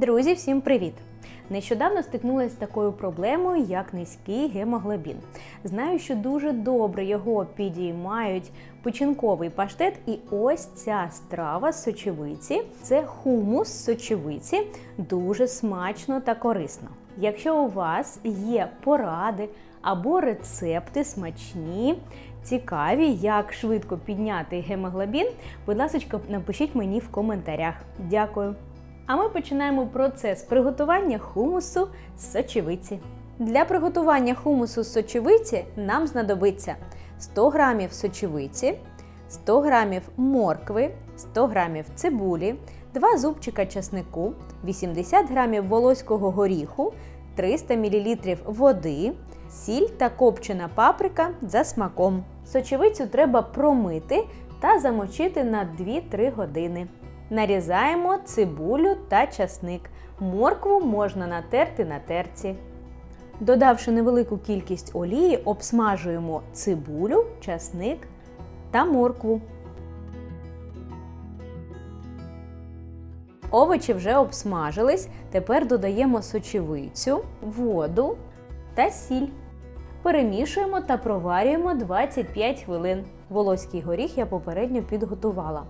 Друзі, всім привіт! Нещодавно стикнулася з такою проблемою, як низький гемоглобін. Знаю, що дуже добре його підіймають печінковий паштет, і ось ця страва з сочевиці це хумус сочевиці, дуже смачно та корисно. Якщо у вас є поради або рецепти смачні, цікаві, як швидко підняти гемоглобін, будь ласка, напишіть мені в коментарях. Дякую! А ми починаємо процес приготування хумусу з сочевиці. Для приготування хумусу з сочевиці нам знадобиться 100 г сочевиці, 100 г моркви, 100 г цибулі, 2 зубчика часнику, 80 г волоського горіху, 300 мл води, сіль та копчена паприка за смаком. Сочевицю треба промити та замочити на 2-3 години. Нарізаємо цибулю та часник. Моркву можна натерти на терці. Додавши невелику кількість олії, обсмажуємо цибулю, часник та моркву. Овочі вже обсмажились. Тепер додаємо сочевицю, воду та сіль. Перемішуємо та проварюємо 25 хвилин. Волоський горіх я попередньо підготувала.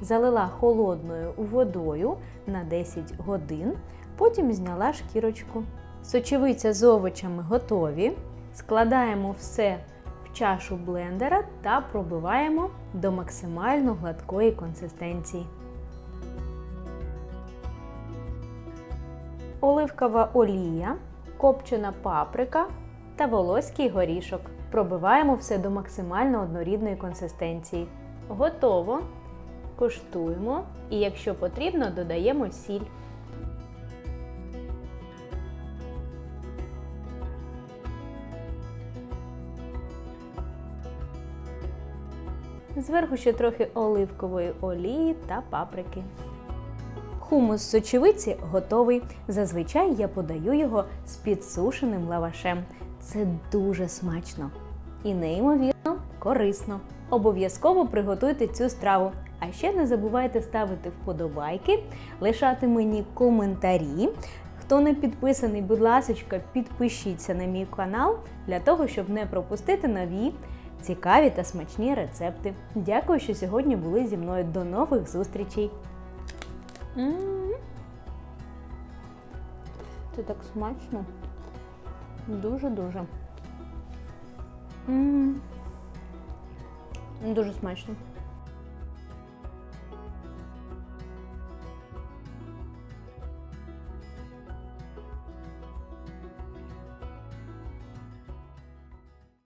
Залила холодною водою на 10 годин, потім зняла шкірочку. Сочевиця з овочами готові. Складаємо все в чашу блендера та пробиваємо до максимально гладкої консистенції. Оливкова олія, копчена паприка та волоський горішок. Пробиваємо все до максимально однорідної консистенції. Готово! Куштуємо і, якщо потрібно, додаємо сіль. Зверху ще трохи оливкової олії та паприки. Хумус з сочевиці готовий. Зазвичай я подаю його з підсушеним лавашем. Це дуже смачно і неймовірно корисно. Обов'язково приготуйте цю страву. А ще не забувайте ставити вподобайки, лишати мені коментарі. Хто не підписаний, будь ласка, підпишіться на мій канал для того, щоб не пропустити нові цікаві та смачні рецепти. Дякую, що сьогодні були зі мною. До нових зустрічей! Це так смачно. Дуже-дуже. Дуже смачно.